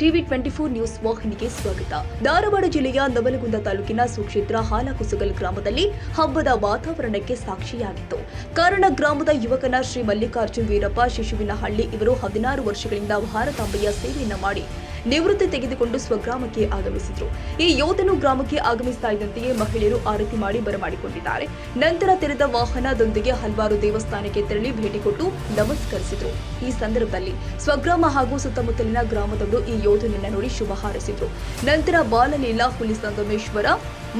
TV twenty four news ವಾಹಿನಿಗೆ ಸ್ವಾಗತ. ಧಾರವಾಡ ಜಿಲ್ಲೆಯ ನವಲಗುಂದ ತಾಲೂಕಿನ ಸುಕ್ಷೇತ್ರ ಹಾಲಕುಸುಗಲ್ ಗ್ರಾಮದಲ್ಲಿ ಹಬ್ಬದ ವಾತಾವರಣಕ್ಕೆ ಸಾಕ್ಷಿಯಾಗಿತ್ತು. ಕಾರಣ ಗ್ರಾಮದ ಯುವಕನ ಶ್ರೀ ಮಲ್ಲಿಕಾರ್ಜುನ್ ವೀರಪ್ಪ ಶಿಶುವಿನಹಳ್ಳಿ ಇವರು ಹದಿನಾರು ವರ್ಷಗಳಿಂದ ಭಾರತಾಂಬೆಯ ಸೇವೆಯನ್ನು ಮಾಡಿ ನಿವೃತ್ತಿ ತೆಗೆದುಕೊಂಡು ಸ್ವಗ್ರಾಮಕ್ಕೆ ಆಗಮಿಸಿದ್ರು. ಈ ಯೋಧನು ಗ್ರಾಮಕ್ಕೆ ಆಗಮಿಸ್ತಾ ಇದ್ದಂತೆಯೇ ಮಹಿಳೆಯರು ಆರತಿ ಮಾಡಿ ಬರಮಾಡಿಕೊಂಡಿದ್ದಾರೆ. ನಂತರ ತೆರೆದ ವಾಹನದೊಂದಿಗೆ ಹಲವಾರು ದೇವಸ್ಥಾನಕ್ಕೆ ತೆರಳಿ ಭೇಟಿ ಕೊಟ್ಟು ನಮಸ್ಕರಿಸಿದ್ರು. ಈ ಸಂದರ್ಭದಲ್ಲಿ ಸ್ವಗ್ರಾಮ ಹಾಗೂ ಸುತ್ತಮುತ್ತಲಿನ ಗ್ರಾಮದವರು ಈ ಯೋಧನನ್ನ ನೋಡಿ ಶುಭ ಹಾರೈಸಿದ್ರು. ನಂತರ ಬಾಲಲೀಲಾ ಹುಲಿ ಸಂಗಮೇಶ್ವರ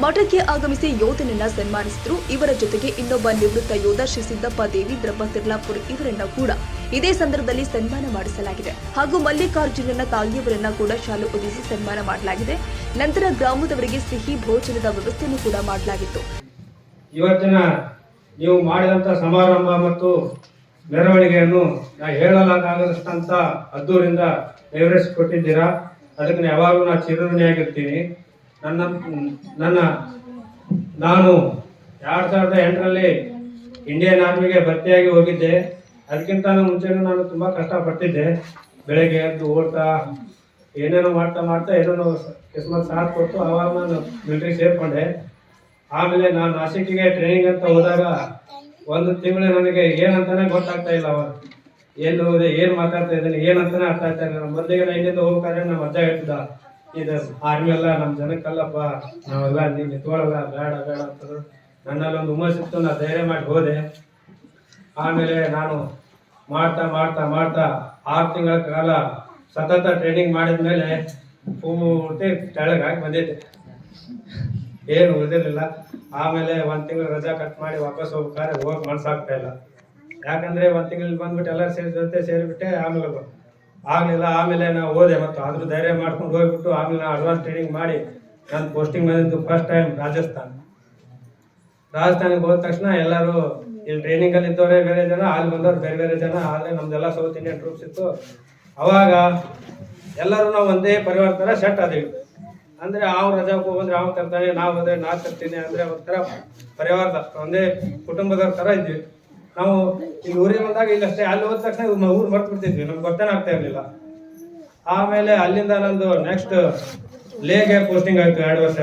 ಮಠಕ್ಕೆ ಆಗಮಿಸಿ ಯೋಧನನ್ನ ಸನ್ಮಾನಿಸಿದ್ರು. ಇವರ ಜೊತೆಗೆ ಇನ್ನೊಬ್ಬ ನಿವೃತ್ತ ಯೋಧ ಶ್ರೀ ಸಿದ್ದಪ್ಪ ದೇವಿ ದ್ರಬ್ಬ ತಿರ್ಲಾಪುರ್ ಇವರನ್ನ ಕೂಡ ಇದೇ ಸಂದರ್ಭದಲ್ಲಿ ಸನ್ಮಾನ ಮಾಡಿಸಲಾಗಿದೆ. ಹಾಗೂ ಮಲ್ಲಿಕಾರ್ಜುನನ ತಾಯಿಯವರನ್ನ ಕೂಡ ಶಾಲು ಉದಿಸಿ ಸನ್ಮಾನ ಮಾಡಲಾಗಿದೆ. ನಂತರ ಗ್ರಾಮದವರಿಗೆ ಸಿಹಿ ಭೋಜನದ ವ್ಯವಸ್ಥೆಯನ್ನು ಕೂಡ ಮಾಡಲಾಗಿತ್ತು. ಇವತ್ತಿನ ನೀವು ಮಾಡಿದಂಥ ಸಮಾರಂಭ ಮತ್ತು ಮೆರವಣಿಗೆಯನ್ನು ನಾ ಹೇಳಲಾಗದಷ್ಟಂತ ಅದ್ದೂರಿಂದ ನೆರವೇರಿಸಿಕೊಟ್ಟಿದ್ದೀರಾ ಅದಕ್ಕೆ ಯಾವಾಗಲೂ ನಾನು ಚಿರಋಣಿಯಾಗಿರ್ತೀನಿ. ನನ್ನ ನನ್ನ, ನಾನು ಎರಡು ಸಾವಿರದ ಎಂಟರಲ್ಲಿ ಇಂಡಿಯನ್ ಆರ್ಮಿಗೆ ಭರ್ತಿಯಾಗಿ ಹೋಗಿದ್ದೆ. ಅದಕ್ಕಿಂತ ಮುಂಚೆನೂ ನಾನು ತುಂಬ ಕಷ್ಟಪಟ್ಟಿದ್ದೆ ಬೆಳಗ್ಗೆ ಎದ್ದು ಓಡ್ತಾ, ಏನೇನೋ ಮಾಡ್ತಾ ಮಾಡ್ತಾ ಏನೇನೋ ಕಿಸ್ಮತ್ ಸಾಥ್ ಕೊಟ್ಟು ಆವಾಗ ನಾನು ಮಿಲಿಟರಿ ಸೇರಿಕೊಂಡೆ. ಆಮೇಲೆ ನಾನು ನಾಸಿಕ್ಗೆ ಟ್ರೈನಿಂಗ್ ಅಂತ ಹೋದಾಗ ಒಂದು ತಿಂಗಳು ನನಗೆ ಏನಂತಾನೆ ಗೊತ್ತಾಗ್ತಾ ಇಲ್ಲ ಅವಾಗ. ಎಲ್ಲಿ ಹೋದೆ, ಏನು ಮಾತಾಡ್ತಾ ಇದ್ದೀನಿ, ಏನಂತಾನೆ ಅರ್ಥ ಆಗ್ತಾ ಇಲ್ಲ. ಮೊದಲಿಗೆ ನಾ ಇಲ್ಲಿಂದ ಹೋಗ್ಬೇಕಾದ್ರೆ ನಮ್ಮ ಅಜ್ಜ ಹೇಳ್ತಿದ್ದ, ಇದು ಆರ್ಮಿ ಎಲ್ಲ ನಮ್ಮ ಜನಕ್ಕಲ್ಲಪ್ಪ, ನಾವೆಲ್ಲ ನೀವು ನಿಂತ್ಕೊಳ್ಳಲ್ಲ, ಬೇಡ ಬೇಡ ಅಂತ ನನ್ನಲ್ಲಿ ಒಂದು ಹುಮ್ಮಸ್ಸಿತ್ತು ನಾ ಧೈರ್ಯ ಮಾಡಿ ಹೋದೆ. ಆಮೇಲೆ ನಾನು ಮಾಡ್ತಾ ಮಾಡ್ತಾ ಮಾಡ್ತಾ ಆರು ತಿಂಗಳ ಕಾಲ ಸತತ ಟ್ರೈನಿಂಗ್ ಮಾಡಿದ ಮೇಲೆ ಪೂರ್ತಿ ಹಾಕಿ ಬಂದಿದ್ದೆ. ಏನು ಉಳಿದಿರಲಿಲ್ಲ ಆಮೇಲೆ ಒಂದು ತಿಂಗಳು ರಜಾ ಕಟ್ ಮಾಡಿ ವಾಪಸ್ ಹೋಗ್ಬೇಕಾದ್ರೆ ಹೋಗಿ ಮನ್ಸಾಗ್ತಾ ಇಲ್ಲ. ಯಾಕಂದ್ರೆ ಒಂದು ತಿಂಗಳು ಬಂದ್ಬಿಟ್ಟು ಎಲ್ಲ ಸೇರಿ ಜೊತೆ ಸೇರಿಬಿಟ್ಟೆ, ಆಮೇಲೆ ಆಗಲಿಲ್ಲ. ಆಮೇಲೆ ನಾವು ಹೋದೆ ಮತ್ತು ಆದರೂ ಧೈರ್ಯ ಮಾಡ್ಕೊಂಡು ಹೋಗ್ಬಿಟ್ಟು ಆಮೇಲೆ ನಾನು ಅಡ್ವಾನ್ಸ್ ಟ್ರೈನಿಂಗ್ ಮಾಡಿ ನಾನು ಪೋಸ್ಟಿಂಗ್ ಬಂದಿದ್ದು ಫಸ್ಟ್ ಟೈಮ್ ರಾಜಸ್ಥಾನ. ರಾಜಸ್ಥಾನಕ್ಕೆ ಹೋದ ತಕ್ಷಣ ಎಲ್ಲರೂ ಇಲ್ಲಿ ಟ್ರೈನಿಂಗ್ ಅಲ್ಲಿ ಇದ್ದವರೇ ಬೇರೆ ಜನ ಅಲ್ಲಿ ಬಂದವ್ರು ಬೇರೆ ಬೇರೆ ಜನ, ಆದರೆ ನಮ್ದೆಲ್ಲ ಸೌತ್ ಇಂಡಿಯನ್ ಟ್ರೂಪ್ಸ್ ಇತ್ತು. ಅವಾಗ ಎಲ್ಲರೂ ನಾವು ಒಂದೇ ಪರಿವಾರ ಥರ ಸೆಟ್ ಆದ್ವಿ ಅಂದ್ರೆ ಅವ್ರು ರಜಾ ಹೋಗಂದ್ರೆ ಅವ್ನು ತರ್ತಾನೆ ನಾವು ಹೋದ್ರೆ ನಾ ತರ್ತೀನಿ ಅಂದ್ರೆ ಒಂಥರ ಪರಿವಾರದ ಒಂದೇ ಕುಟುಂಬದವ್ರ ತರ ಇದ್ವಿ. ನಾವು ಇಲ್ಲಿ ಊರಿಗೆ ಬಂದಾಗ ಇಲ್ಲಷ್ಟೇ ಅಲ್ಲಿ ಹೋದ ತಕ್ಷಣ ಊರು ಮರ್ತು ಬಿಡ್ತಿದ್ವಿ ನಮ್ಗೆ ಗೊತ್ತೇನೆ ಆಗ್ತಾ ಇರ್ಲಿಲ್ಲ. ಆಮೇಲೆ ಅಲ್ಲಿಂದ ನಂದು ನೆಕ್ಸ್ಟ್ ಲೇಗೆ ಪೋಸ್ಟಿಂಗ್ ಆಯ್ತು ಎರಡು ವರ್ಷ.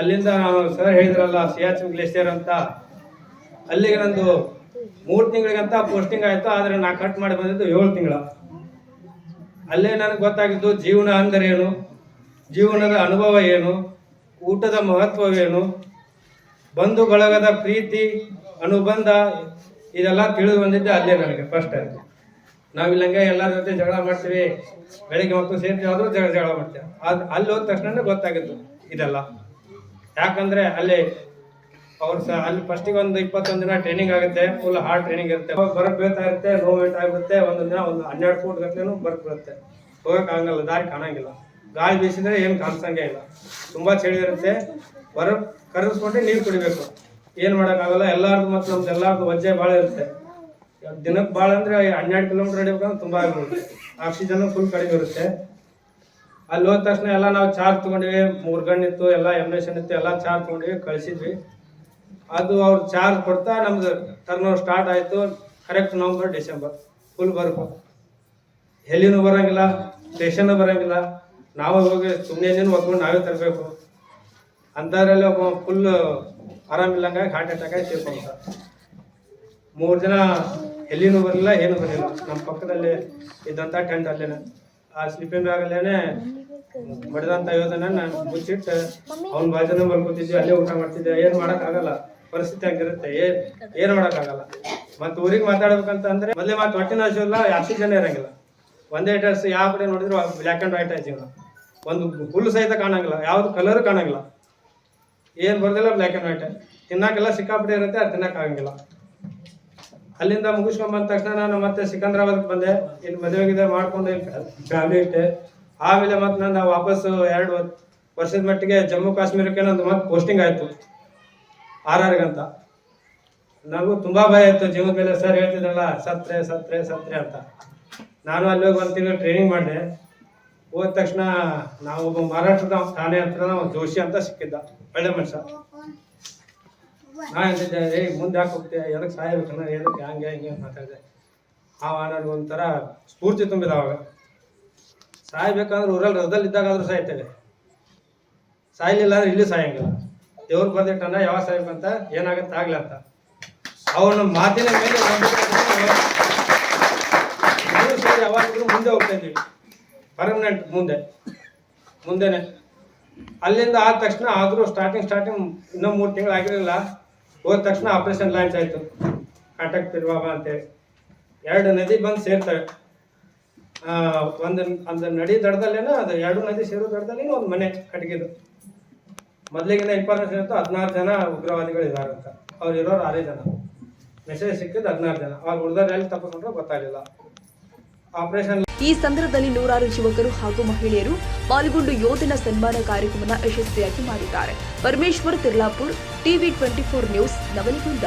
ಅಲ್ಲಿಂದ ನಾವು ಸರ್ ಹೇಳಿದ್ರಲ್ಲ ಸಿಯಾಚಿನ್ ಗ್ಲೇಷಿಯರ್ ಅಂತ ಅಲ್ಲಿಗೆ ನಂದು ಮೂರು ತಿಂಗಳಿಗಂತ ಪೋಸ್ಟಿಂಗ್ ಆಯ್ತು, ಆದ್ರೆ ನಾ ಕಟ್ ಮಾಡಿ ಬಂದಿದ್ದು ಏಳು ತಿಂಗಳ. ಅಲ್ಲೇ ನನಗೆ ಗೊತ್ತಾಗಿದ್ದು ಜೀವನ ಅಂದರೇನು? ಜೀವನದ ಅನುಭವ ಏನು? ಊಟದ ಮಹತ್ವವೇನು? ಬಂಧು ಬಳಗದ ಪ್ರೀತಿ, ಅನುಬಂಧ, ಇದೆಲ್ಲ ತಿಳಿದು ಬಂದಿದ್ದೆ ಅಲ್ಲೇ ನನಗೆ ಫಸ್ಟ್ ಟೈಮ್ ನಾವಿಲ್ಲಂಗೆ ಎಲ್ಲರ ಜೊತೆ ಜಗಳ ಮಾಡ್ತೀವಿ, ಬೆಳಿಗ್ಗೆ ಮತ್ತು ಸೇರ್ತೀವಿ, ಆದರೂ ಜಗಳ ಜಗಳ ಮಾಡ್ತೀವಿ. ಅಲ್ಲಿ ಹೋದ ತಕ್ಷಣ ಗೊತ್ತಾಗಿತ್ತು ಇದೆಲ್ಲ. ಯಾಕಂದ್ರೆ ಅಲ್ಲಿ ಅವ್ರು ಸಹ ಅಲ್ಲಿ ಫಸ್ಟಿಗೆ ಒಂದು ಇಪ್ಪತ್ತೊಂದು ದಿನ ಟ್ರೈನಿಂಗ್ ಆಗುತ್ತೆ ಫುಲ್ ಹಾರ್ಡ್ ಟ್ರೈನಿಂಗ್ ಇರುತ್ತೆ. ಬರಕ್ ಬೀಳ್ತಾ ಇರುತ್ತೆ ನೋ ವೇಟ್ ಆಗುತ್ತೆ ಒಂದು ದಿನ ಒಂದು ಹನ್ನೆರಡು ಫೂಟ್ ಗಟ್ಟಲೆನೂ ಬರಕ್ ಬರುತ್ತೆ. ಹೋಗಕ್ ಆಗಲ್ಲ, ದಾರಿ ಕಾಣಂಗಿಲ್ಲ. ಗಾಳಿ ಬೀಸಿದ್ರೆ ಏನು ಕಾಣಿಸಂಗೆ ಇಲ್ಲ. ತುಂಬಾ ಚಳಿ ಇರುತ್ತೆ. ಬರ ಕರಗಿಸ್ಕೊಂಡ್ರೆ ನೀರು ಕುಡಿಬೇಕು. ಏನು ಮಾಡೋಕ್ಕಾಗಲ್ಲ, ಎಲ್ಲಾರ್ದು ಮತ್ತು ನಮ್ದು ಎಲ್ಲಾರ್ದು ವಜ್ಜೆ ಭಾಳ ಇರುತ್ತೆ. ದಿನಕ್ಕೆ ಭಾಳ ಅಂದರೆ ಹನ್ನೆರಡು ಕಿಲೋಮೀಟರ್ ನಡಿಬೇಕಂದ್ರೆ ತುಂಬಾ ಆಗಿರುತ್ತೆ ಆಕ್ಸಿಜನ್ ಫುಲ್ ಕಡಿಮೆ ಇರುತ್ತೆ. ಅಲ್ಲಿ ಹೋದ ತಕ್ಷಣ ಎಲ್ಲ ನಾವು ಚಾರ್ಜ್ ತಗೊಂಡಿವಿ, ಮೂರು ಇತ್ತು, ಎಲ್ಲ ಎಮ್ನೇಷನ್ ಇತ್ತು, ಎಲ್ಲ ಚಾರ್ಜ್ ತಗೊಂಡಿವಿ, ಕಳಿಸಿದ್ವಿ. ಅದು ಅವ್ರು ಚಾರ್ಜ್ ಕೊಡ್ತಾ ನಮ್ದು ಟರ್ನ್ ಸ್ಟಾರ್ಟ್ ಆಯಿತು. ಕರೆಕ್ಟ್ ನವಂಬರ್ ಡಿಸೆಂಬರ್ ಫುಲ್ ಬರ್ಬೋದು ಎಲ್ಲಿನೂ ಬರೋಂಗಿಲ್ಲ ಸ್ಟೇಷನ್ ಬರೋಂಗಿಲ್ಲ. ನಾವು ಹೋಗಿ ಸುಮ್ಮನೆ ಏನೇನು ಒದ್ಕೊಂಡು ನಾವೇ ತರಬೇಕು. ಅಂಥದ್ರಲ್ಲಿ ಒಬ್ಬ ಫುಲ್ ಆರಾಮಿಲ್ಲಂಗಾಗಿ ಹಾರ್ಟ್ ಅಟ್ಯಾಕ್ ಆಗಿ ತೀರ್ಕೊಂಡ ಮೂರು ಜನ ಎಲ್ಲಿನೂ ಬರಲಿಲ್ಲ, ಏನೂ ಬರಲಿಲ್ಲ. ನಮ್ಮ ಪಕ್ಕದಲ್ಲಿ ಇದ್ದಂಥ ಟೆಂಟ್ ಅಲ್ಲೇನೆ. ಆ ಸ್ಲೀಪಿಂಗ್ ಬ್ಯಾಗಲ್ಲೇನೆ ಮಡಿದಂಥ ಯೋಧನ ನಾನು ಮುಚ್ಚಿಟ್ಟು ಅವ್ನ ಬಾಜನ ಮಲ್ಕೊತಿದ್ವಿ ಅಲ್ಲೇ ಊಟ ಮಾಡ್ತಿದ್ದೆ. ಏನು ಆಗಲ್ಲ ಪರಿಸ್ಥಿತಿ ಆಗಿರುತ್ತೆ ಏನ್, ಏನು ಆಗಲ್ಲ ಮತ್ತ ಊರಿಗೆ ಮಾತಾಡ್ಬೇಕಂತ ಅಂದ್ರೆ ಮೊದಲೇ ಮಾತು ಹೊಟ್ಟಿನ ಹಸಿವಿಲ್ಲ ಜನ ಇರಂಗಿಲ್ಲ. ಒಂದೇ ಡ್ರೆಸ್ ಯಾವ ಕಡೆ ನೋಡಿದ್ರು ಬ್ಲ್ಯಾಕ್ ಅಂಡ್ ವೈಟ್ ಜೀವನ ಒಂದು ಹುಲ್ಲು ಸಹಿತ ಕಾಣಂಗಿಲ್ಲ. ಯಾವ್ದು ಕಲರ್ ಕಾಣಂಗಿಲ್ಲ. ಏನು ಬರ್ದಿಲ್ಲ ಬ್ಲ್ಯಾಕ್ ಅಂಡ್ ವೈಟ್ ತಿನ್ನಕ್ಕೆಲ್ಲ ಸಿಕ್ಕಾಪಟ್ಟೆ ಇರುತ್ತೆ, ಅದು ತಿನ್ನಕ್ಕಾಗಂಗಿಲ್ಲ ಅಲ್ಲಿಂದ ಮುಗಿಸ್ಕೊಂಡ್ ಬಂದ ತಕ್ಷಣ ನಾನು ಮತ್ತೆ ಸಿಕಂದ್ರಾಬಾದ್ಗೆ ಬಂದೆ. ಇಲ್ಲಿ ಮದುವೆಗಿದೆ ಮಾಡ್ಕೊಂಡು ಇಲ್ಲಿ ಫ್ಯಾಮಿಲಿ ಇಟ್ಟೆ. ಆಮೇಲೆ ಮತ್ತೆ ನಾನು ವಾಪಸ್ ಎರಡು ವರ್ಷದ ಮಟ್ಟಿಗೆ ಜಮ್ಮು ಕಾಶ್ಮೀರಕ್ಕೆ ನಂದು ಮತ್ತೆ ಪೋಸ್ಟಿಂಗ್ ಆಯ್ತು. ಆರ್ ಆರ್ಗಂತ ನನಗೂ ತುಂಬಾ ಭಯ ಇತ್ತು ಜೀವದ ಮೇಲೆ ಸರ್ ಹೇಳ್ತಿದ್ರಲ್ಲ, ಸತ್ರೆ ಸತ್ರೆ ಸತ್ರೆ ಅಂತ. ನಾನು ಅಲ್ಲಿ ಹೋಗಿ ಒಂದು ತಿಂಗಳು ಟ್ರೈನಿಂಗ್ ಮಾಡಿದೆ. ಹೋದ ತಕ್ಷಣ ನಾವು ಒಬ್ಬ ಮಹಾರಾಷ್ಟ್ರದ ಠಾಣೆ ಹತ್ರ ಒಂದು ಜೋಶಿ ಅಂತ ಸಿಕ್ಕಿದ್ದ, ಒಳ್ಳೆ ಮನುಷ್ಯ. ನಾ ಹೇಳಿದ್ದೆ ಏ, ಮುಂದೆ ಯಾಕೆ ಹೋಗ್ತೀಯ? ಎದಕ್ಕೆ ಸಾಯಬೇಕನ್ನ ಎದಕ್ಕೆ ಹಂಗೆ ಹಿಂಗೆ? ಅಂತ ಮಾತಾಡಿದೆ ಆ ನನಗೆ ಒಂಥರ ಸ್ಫೂರ್ತಿ ತುಂಬಿದ ಅವಾಗ. ಸಾಯ್ಬೇಕಂದ್ರೆ ಊರಲ್ಲಿ ರಥದಲ್ಲಿ ಇದ್ದಾಗಾದ್ರೂ ಸಾಯ್ತೇವೆ. ಸಾಯ್ಲಿಲ್ಲ ಅಂದ್ರೆ ಇಲ್ಲಿ ಸಾಯಂಗಿಲ್ಲ. ದೇವ್ರು ಬಂದಿಟ್ಟನ ಯಾವಾಗ ಸಾಯ್ಬೇಕಂತ ಏನಾಗುತ್ತೆ ಆಗ್ಲಿ ಅಂತ. ಅವನ ಮಾತಿನ ಮೇಲೆ ಯಾವಾಗಿದ್ರು ಮುಂದೆ ಹೋಗ್ತಾ ಇದ್ದೀವಿ. ಪರ್ಮನೆಂಟ್ ಮುಂದೆ. ಮುಂದೆನೆ. ಅಲ್ಲಿಂದ ಆದ ತಕ್ಷಣ ಆದರೂ ಸ್ಟಾರ್ಟಿಂಗ್ ಸ್ಟಾರ್ಟಿಂಗ್ ಇನ್ನೂ ಮೂರು ತಿಂಗಳು ಆಗಿರಲಿಲ್ಲ. ಹೋದ ತಕ್ಷಣ ಆಪರೇಷನ್ ಲಾಂಚ್ ಆಯಿತು. ಕಾಂಟ್ಯಾಕ್ಟ್ ತಿರುವಾಗ ಅಂತೇಳಿ. ಎರಡು ನದಿ ಬಂದು ಸೇರ್ತವೆ. ಒಂದು ಒಂದು ನಡಿ ದಡದಲ್ಲೇನೋ, ಅದು ಎರಡು ನದಿ ಸೇರೋ ದಡದಲ್ಲೇನೋ ಒಂದು ಮನೆ ಕಟ್ಗಿದ್ದು ಮೊದಲಿಗಿನ ಇನ್ಫಾರ್ಮೇಶನ್ ಇತ್ತು, ಹದಿನಾರು ಜನ ಉಗ್ರವಾದಿಗಳು ಇದ್ದಾರೆ ಅಂತ ಅವ್ರು ಇರೋರು ಆರೇ ಜನ. ಮೆಸೇಜ್ ಸಿಕ್ಕಿದ್ದು ಹದಿನಾರು ಜನ. ಅವ್ರು ಉಳಿದವ್ರು ಎಲ್ಲಿ ತಪ್ಪಿಸ್ಕೊಂಡ್ರೆ ಗೊತ್ತಾಗಲಿಲ್ಲ. ಆಪರೇಷನ್ ಈ ಸಂದರ್ಭದಲ್ಲಿ ನೂರಾರು ಯುವಕರು ಹಾಗೂ ಮಹಿಳೆಯರು ಪಾಲ್ಗೊಂಡು ಯೋಧನ ಸನ್ಮಾನ ಕಾರ್ಯಕ್ರಮನ ಯಶಸ್ವಿಯಾಗಿ ಮಾಡಿದ್ದಾರೆ. Parameshwar Tirlapur, TV twenty four news, Navalgund.